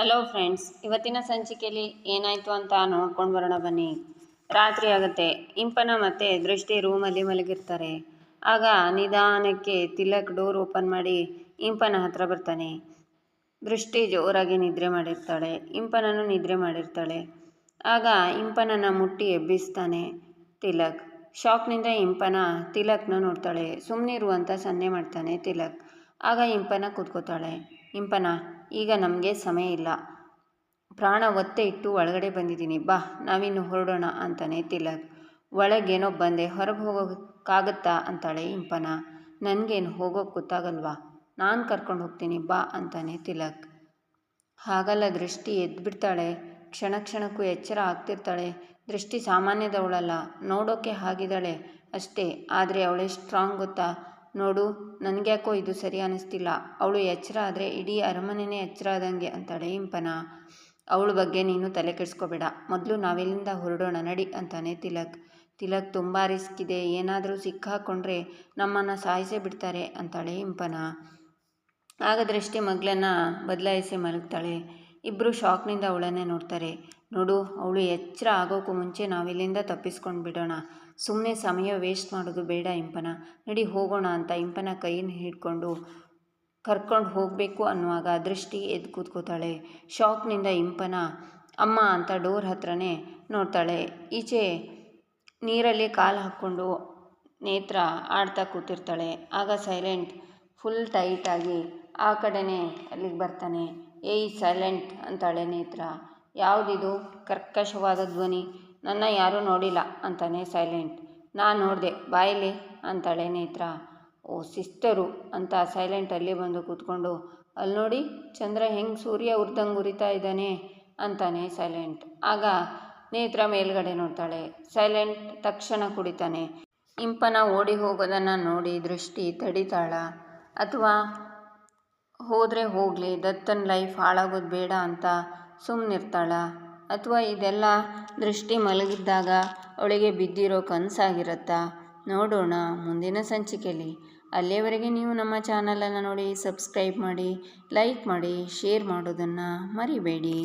Hello friends ಇವತ್ತಿನ ಸಂಚಿಕೆಯಲ್ಲಿ ಏನಾಯಿತು ಅಂತ ನೋಡ್ಕೊಂಡು ಬರೋಣ ಬನ್ನಿ. ರಾತ್ರಿ ಆಗುತ್ತೆ, ಇಂಪನ ಮತ್ತೆ ದೃಷ್ಟಿ ರೂಮಲ್ಲಿ ಮಲಗಿರ್ತಾರೆ. ಆಗ ನಿಧಾನಕ್ಕೆ ತಿಲಕ್ ಡೋರ್ ಓಪನ್ ಮಾಡಿ ಇಂಪನ ಹತ್ರ ಬರ್ತಾನೆ. ದೃಷ್ಟಿ ಜೋರಾಗಿ ನಿದ್ರೆ ಮಾಡಿರ್ತಾಳೆ ಇಂಪನನು ನಿದ್ರೆ ಮಾಡಿರ್ತಾಳೆ. ಆಗ ಇಂಪನನ್ನು ಮುಟ್ಟಿ ಎಬ್ಬಿಸ್ತಾನೆ ತಿಲಕ್. ಶಾಕ್ನಿಂದ ಇಂಪನ ತಿಲಕ್ನ ನೋಡ್ತಾಳೆ ಸುಮ್ಮನಿರು ಅಂತ ಸನ್ನೆ ಮಾಡ್ತಾನೆ ತಿಲಕ್. ಆಗ ಇಂಪನ ಕೂತ್ಕೋತಾಳೆ, ಇಂಪನ ಈಗ ನಮಗೆ ಸಮಯ ಇಲ್ಲ. ಪ್ರಾಣ ಒತ್ತೆ ಇಟ್ಟು ಒಳಗಡೆ ಬಂದಿದ್ದೀನಿ. ಬಾ, ನಾವಿನ್ನು ಹೊರಡೋಣ ಅಂತಾನೆ ತಿಲಕ್. ಒಳಗೇನೋ ಬಂದೆ, ಹೊರಗೆ ಹೋಗೋಕ್ಕಾಗತ್ತಾ ಅಂತಾಳೆ ಇಂಪನ. ನನಗೇನು ಹೋಗೋಕೆ ಗೊತ್ತಾಗಲ್ವಾ? ನಾನು ಕರ್ಕೊಂಡು ಹೋಗ್ತೀನಿ, ಬಾ ಅಂತಾನೆ ತಿಲಕ್. ಹಾಗಲ್ಲ, ದೃಷ್ಟಿ ಎದ್ಬಿಡ್ತಾಳೆ. ಕ್ಷಣ ಕ್ಷಣಕ್ಕೂ ಎಚ್ಚರ ಆಗ್ತಿರ್ತಾಳೆ. ದೃಷ್ಟಿ ಸಾಮಾನ್ಯದವಳಲ್ಲ, ನೋಡೋಕೆ ಹಾಗಿದ್ದಾಳೆ ಅಷ್ಟೇ. ಆದರೆ ಅವಳೆ ಸ್ಟ್ರಾಂಗ್ ಗೊತ್ತಾ? ನೋಡು, ನನಗ್ಯಾಕೋ ಇದು ಸರಿ ಅನ್ನಿಸ್ತಿಲ್ಲ ಅವಳು ಎಚ್ಚರ ಆದರೆ ಇಡೀ ಅರಮನೆನೇ ಎಚ್ಚರ ಆದಂಗೆ ಅಂತಾಳೆ ಇಂಪನ. ಅವಳ ಬಗ್ಗೆ ನೀನು ತಲೆ ಕೆಡಿಸ್ಕೋಬೇಡ. ಮೊದಲು ನಾವೆಲ್ಲಿಂದ ಹೊರಡೋಣ, ನಡಿ ಅಂತಾನೆ ತಿಲಕ್. ತಿಲಕ್ ತುಂಬ ರಿಸ್ಕ್ ಇದೆ. ಏನಾದರೂ ಸಿಕ್ಕಾಕೊಂಡ್ರೆ ನಮ್ಮನ್ನು ಸಾಯಿಸೇ ಬಿಡ್ತಾರೆ ಅಂತಾಳೆ ಇಂಪನ. ಆಗದ್ರಷ್ಟೇ ಮಗಳನ್ನು ಮಗಳನ್ನ ಬದಲಾಯಿಸಿ ಮಲಗ್ತಾಳೆ. ಇಬ್ಬರು ಶಾಕ್ನಿಂದ ಅವಳನ್ನೇ ನೋಡ್ತಾರೆ. ನೋಡು, ಅವಳು ಎಚ್ಚರ ಆಗೋಕ್ಕೂ ಮುಂಚೆ ನಾವಿಲ್ಲಿಂದ ತಪ್ಪಿಸ್ಕೊಂಡು ಬಿಡೋಣ. ಸುಮ್ಮನೆ ಸಮಯ ವೇಸ್ಟ್ ಮಾಡೋದು ಬೇಡ ಇಂಪನ. ನಡಿ ಹೋಗೋಣ ಅಂತ ಇಂಪನ ಕೈನ ಹಿಡ್ಕೊಂಡು ಕರ್ಕೊಂಡು ಹೋಗಬೇಕು ಅನ್ನುವಾಗ ದೃಷ್ಟಿ ಎದ್ದು ಕೂತ್ಕೋತಾಳೆ. ಶಾಕ್ನಿಂದ ಇಂಪನ, ಅಮ್ಮ ಅಂತ ಡೋರ್ ಹತ್ರನೇ ನೋಡ್ತಾಳೆ. ಈಚೆ ನೀರಲ್ಲಿ ಕಾಲು ಹಾಕ್ಕೊಂಡು ನೇತ್ರ ಆಡ್ತಾ ಕೂತಿರ್ತಾಳೆ. ಆಗ ಸೈಲೆಂಟ್ ಫುಲ್ ಟೈಟಾಗಿ ಆ ಕಡೆನೇ ಅಲ್ಲಿಗೆ ಬರ್ತಾನೆ. ಏಯ್ ಸೈಲೆಂಟ್ ಅಂತಾಳೆ ನೇತ್ರ. ಯಾವುದಿದು? ಕರ್ಕಶವಾದ ಧ್ವನಿ. ನನ್ನ ಯಾರೂ ನೋಡಿಲ್ಲ ಅಂತಾನೆ ಸೈಲೆಂಟ್. ನಾನು ನೋಡಿದೆ ಬಾಯಲ್ಲಿ ಅಂತಾಳೆ ನೇತ್ರ. ಓ, ಸಿಸ್ಟರು ಅಂತ ಸೈಲೆಂಟ್ ಅಲ್ಲಿ ಬಂದು ಕೂತ್ಕೊಂಡು, ಅಲ್ಲಿ ನೋಡಿ, ಚಂದ್ರ ಹೆಂಗೆ ಸೂರ್ಯ ಉರ್ದಂಗೆ ಉರಿತಾ ಇದ್ದಾನೆ ಅಂತಾನೆ ಸೈಲೆಂಟ್. ಆಗ ನೇತ್ರ ಮೇಲ್ಗಡೆ ನೋಡ್ತಾಳೆ. ಸೈಲೆಂಟ್ ತಕ್ಷಣ ಕುಡಿತಾನೆ. ಇಂಪನ ಓಡಿ ಹೋಗೋದನ್ನು ನೋಡಿ ದೃಷ್ಟಿ ತಡಿತಾಳ. ಅಥವಾ ಹೋದರೆ ಹೋಗಲಿ, ದತ್ತನ ಲೈಫ್ ಹಾಳಾಗೋದು ಬೇಡ ಅಂತ ಸುಮ್ಮನಿರ್ತಾಳ ಅಥವಾ ಇದೆಲ್ಲ ದೃಷ್ಟಿ ಮಲಗಿದ್ದಾಗ ಅವಳಿಗೆ ಬಿದ್ದಿರೋ ಕನಸಾಗಿರುತ್ತಾ? ನೋಡೋಣ, ಮುಂದಿನ ಸಂಚಿಕೆಯಲ್ಲಿ ಅಲ್ಲಿಯವರೆಗೆ ನೀವು ನಮ್ಮ ಚಾನಲನ್ನು ನೋಡಿ ಸಬ್ಸ್ಕ್ರೈಬ್ ಮಾಡಿ ಲೈಕ್ ಮಾಡಿ ಶೇರ್ ಮಾಡೋದನ್ನು ಮರಿಬೇಡಿ.